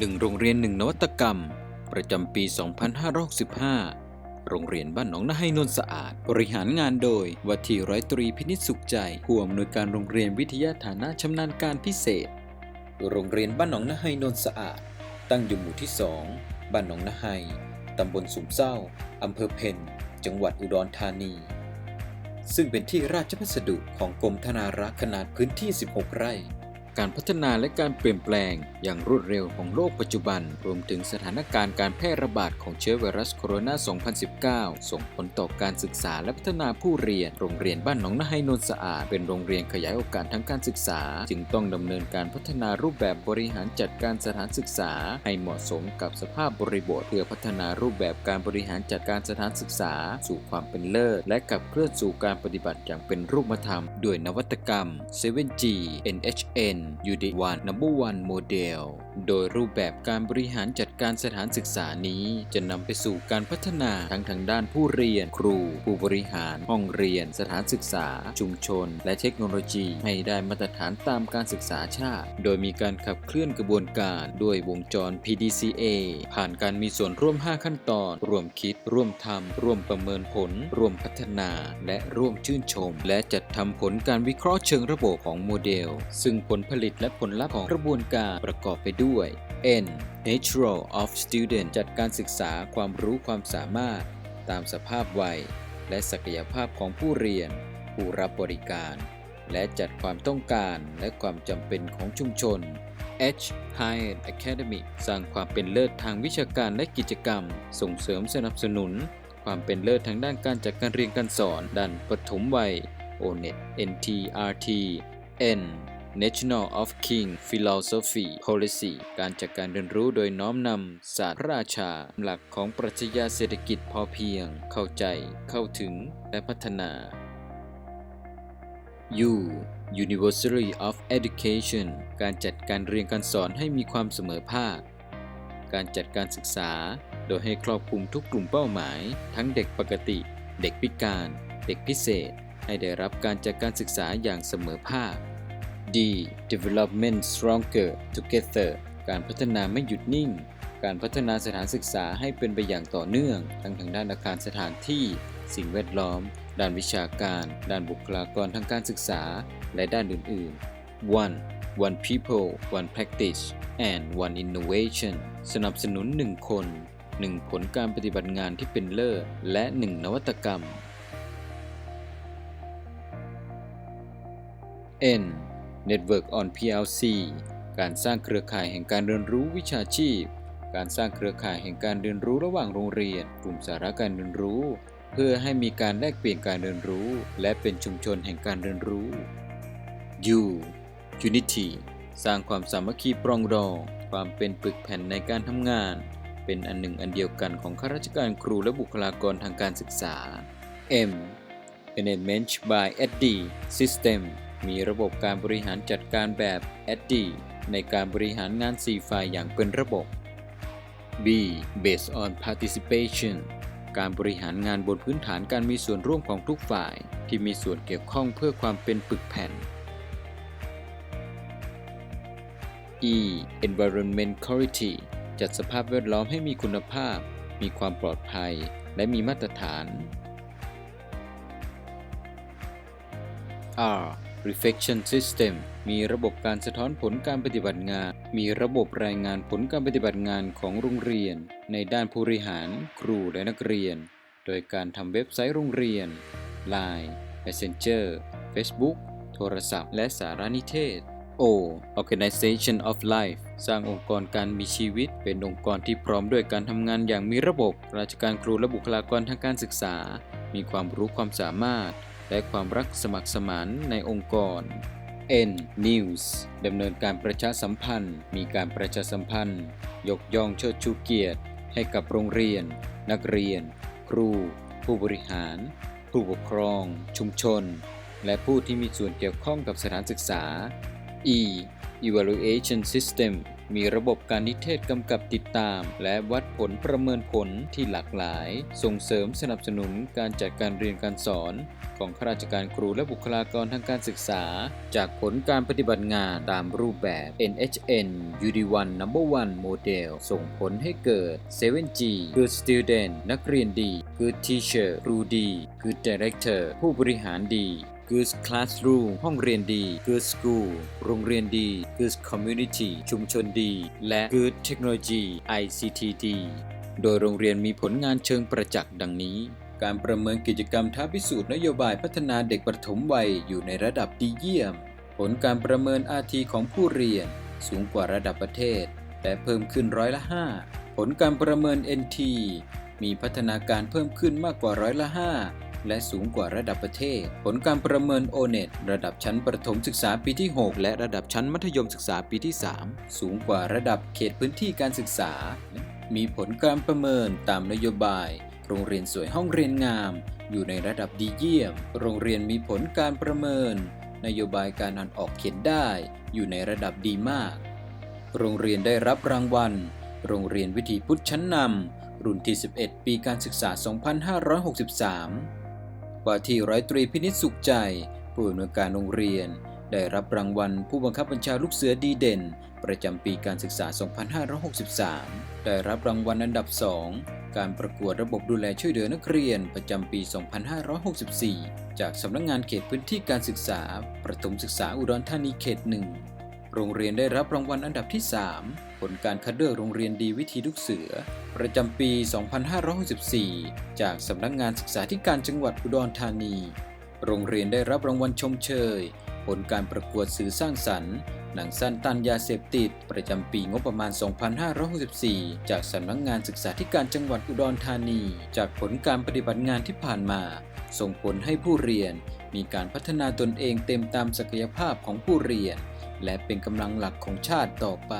หนึ่งโรงเรียนหนึ่งนวัตกรรม ประจำปี 2565 โรงเรียนบ้านหนองนาให้นนสะอาด บริหารงานโดยวัตถีร้อยตรีพินิจสุขใจผู้อำนวยการโรงเรียนวิทยาฐานะชำนาญการพิเศษ โรงเรียนบ้านหนองนาให้นนสะอาด ตั้งอยู่หมู่ที่ 2 บ้านหนองนาให้ตำบลสุมเศร้าอำเภอเพนจังหวัดอุดรธานี ซึ่งเป็นที่ราชพัสดุของกรมธนารักษ์ขนาดพื้นที่ 16 ไร่ การพัฒนาและการเปลี่ยนแปลง อย่างรวดเร็วของโลกปัจจุบัน รวมถึงสถานการณ์การแพร่ระบาดของเชื้อไวรัสโคโรนา 2019 ส่งผลต่อการศึกษาและพัฒนาผู้เรียน โรงเรียนบ้านหนองนาให้นนสะอาด เป็นโรงเรียนขยายโอกาสทางการศึกษา จึงต้องดำเนินการพัฒนารูปแบบบริหารจัดการสถานศึกษา ให้เหมาะสมกับสภาพบริบท เพื่อพัฒนารูปแบบการบริหารจัดการสถานศึกษา สู่ความเป็นเลิศ และขับเคลื่อนสู่การปฏิบัติอย่างเป็นรูปธรรม ด้วยนวัตกรรม 7G NHN UD1 Number One Model โดยรูปแบบการบริหารจัดการสถานศึกษานี้ จะนำไปสู่การพัฒนาทั้งทางด้านผู้เรียน ครู ผู้บริหาร ห้องเรียน สถานศึกษา ชุมชน และเทคโนโลยี ให้ได้มาตรฐานตามการศึกษาชาติ โดยมีการขับเคลื่อนกระบวนการด้วยวงจร PDCA ผ่านการมีส่วนร่วม 5 ขั้นตอน ร่วมคิด ร่วมทำร่วมประเมินผล ร่วมพัฒนา และร่วมชื่นชม และจัดทำผลการวิเคราะห์เชิงระบบของโมเดล ซึ่งผลผลิตและผลลัพธ์ของกระบวนการประกอบไปด้วย N Natural of Student จัดการศึกษาความรู้ความสามารถ ตามสภาพวัย และศักยภาพของผู้เรียน ผู้รับบริการ และจัดความต้องการและความจำเป็นของชุมชน H Higher Academic สร้างความเป็นเลิศทางวิชาการและกิจกรรม ส่งเสริมสนับสนุน ความเป็นเลิศทางด้านการจัดการเรียนการสอนด้านปฐมวัย ONET NTRT N National of King Philosophy Policy การจัดการเรียนรู้โดยน้อมนำศาสตร์พระราชา หลักของปรัชญาเศรษฐกิจพอเพียง เข้าใจ เข้าถึง และพัฒนา U University of Education การจัดการเรียนการสอนให้มีความเสมอภาค การจัดการศึกษา โดยให้ครอบคลุมทุกกลุ่มเป้าหมาย ทั้งเด็กปกติ เด็กพิการ เด็กพิเศษ ให้ได้รับการจัดการศึกษาอย่างเสมอภาค D Development Stronger Together การพัฒนาไม่หยุดนิ่ง การพัฒนาสถานศึกษาให้เป็นไปอย่างต่อเนื่อง ทั้งทางด้านอาคารสถานที่ สิ่งแวดล้อม ด้านวิชาการ ด้านบุคลากรทางการศึกษา และด้านอื่นๆ One One People One Practice and One Innovation สนับสนุน 1 คน 1 ผลการปฏิบัติงานที่เป็นเลิศ และ 1 นวัตกรรม N Network on PLC การสร้างเครือข่ายแห่งการเรียนรู้วิชาชีพ การสร้างเครือข่ายแห่งการเรียนรู้ระหว่างโรงเรียน กลุ่มสาระการเรียนรู้ เพื่อให้มีการแลกเปลี่ยนการเรียนรู้ และเป็นชุมชนแห่งการเรียนรู้ U Unity สร้างความสามัคคีปรองดอง ความเป็นปึกแผ่นในการทำงาน เป็นอันหนึ่งอันเดียวกันของข้าราชการครูและบุคลากรทางการศึกษา M Management by ED System มีระบบการบริหารจัดการแบบ ED ในการบริหารงาน 4 ฝ่ายอย่างเป็นระบบ B Based on Participation การบริหารงานบนพื้นฐานการมีส่วนร่วมของทุกฝ่าย ที่มีส่วนเกี่ยวข้องเพื่อความเป็นปึกแผ่น E Environment Quality จัดสภาพแวดล้อมให้มีคุณภาพ มีความปลอดภัย และมีมาตรฐาน R Reflection System มีระบบการสะท้อนผลการปฏิบัติงาน มีระบบรายงานผลการปฏิบัติงานของโรงเรียน ในด้านผู้บริหาร ครูและนักเรียน โดยการทำเว็บไซต์โรงเรียน Line Messenger Facebook โทรศัพท์ และสารนิเทศ O Organization of Life สร้างองค์กรการมีชีวิต เป็นองค์กรที่พร้อมด้วยการทำงานอย่างมีระบบ ราชการครูและบุคลากรทางการศึกษา มีความรู้ความสามารถ และความรักสมัครสมานในองค์กร N News ดำเนินการประชาสัมพันธ์ มีการประชาสัมพันธ์ ยกย่องเชิดชูเกียรติ ให้กับโรงเรียน นักเรียน ครู ผู้บริหาร ผู้ปกครอง ชุมชน และผู้ที่มีส่วนเกี่ยวข้องกับสถานศึกษา E Evaluation System มีระบบการนิเทศกำกับติดตาม และวัดผลประเมินผลที่หลากหลาย ส่งเสริมสนับสนุนการจัดการเรียนการสอน ของข้าราชการครูและบุคลากรทางการศึกษา จากผลการปฏิบัติงานตามรูปแบบ NHN UD1 Number 1 Model ส่งผลให้เกิด 7G Good Student นักเรียนดี Good Teacher ครูดี Good Director ผู้บริหารดี Good Classroom ห้องเรียนดี Good School โรงเรียนดี Good Community ชุมชนดี และ Good Technology ICT ดีโดยโรงเรียนมีผลงานเชิงประจักษ์ดังนี้ การประเมินกิจกรรมท้าพิสูจน์นโยบายพัฒนาเด็กประถมวัยอยู่ในระดับดีเยี่ยม ผลการประเมินอาทีของผู้เรียน สูงกว่าระดับประเทศ แต่เพิ่มขึ้นร้อยละ 5 ผลการประเมิน NT มีพัฒนาการเพิ่มขึ้นมากกว่าร้อยละ 5 และสูงกว่าระดับประเทศ ผลการประเมิน O-NET ระดับชั้นประถมศึกษาปีที่ 6 และระดับชั้นมัธยมศึกษาปีที่ 3 สูงกว่าระดับเขตพื้นที่การศึกษา มีผลการประเมินตามนโยบาย โรงเรียนสวยห้องเรียนงาม อยู่ในระดับดีเยี่ยม โรงเรียนมีผลการประเมิน นโยบายการอ่านออกเขียนได้ อยู่ในระดับดีมาก โรงเรียนได้รับรางวัล โรงเรียนวิถีพุทธชั้นนำรุ่นที่ 11 ปีการศึกษา 2563 ว่าที่ร้อยตรีพินิจสุขใจ ผู้อำนวยการโรงเรียน ได้รับรางวัลผู้บังคับบัญชาลูกเสือดีเด่น ประจำปีการศึกษา 2563 ได้รับรางวัลอันดับ 2 การประกวดระบบดูแลช่วยเหลือนักเรียนประจำปี 2564 จากสำนักงงานเขตพื้นที่การศึกษา ประถมศึกษาอุดรธานีเขตหนึ่ง โรงเรียนได้รับรางวัลอันดับที่ 3 ผลการคัดเลือกโรงเรียนดีวิธีลูกเสือ ประจำปี 2564 จากสำนักงานศึกษาธิการจังหวัดอุดรธานี โรงเรียนได้รับรางวัลชมเชย ผลการประกวดสื่อสร้างสรรค์ หนังสั้นต้านยาเสพติด ประจำปีงบประมาณ 2564 จากสำนักงานศึกษาธิการจังหวัดอุดรธานี จากผลการปฏิบัติงานที่ผ่านมา ส่งผลให้ผู้เรียน มีการพัฒนาตนเองเต็มตามศักยภาพของผู้เรียน และเป็นกำลังหลักของชาติต่อไป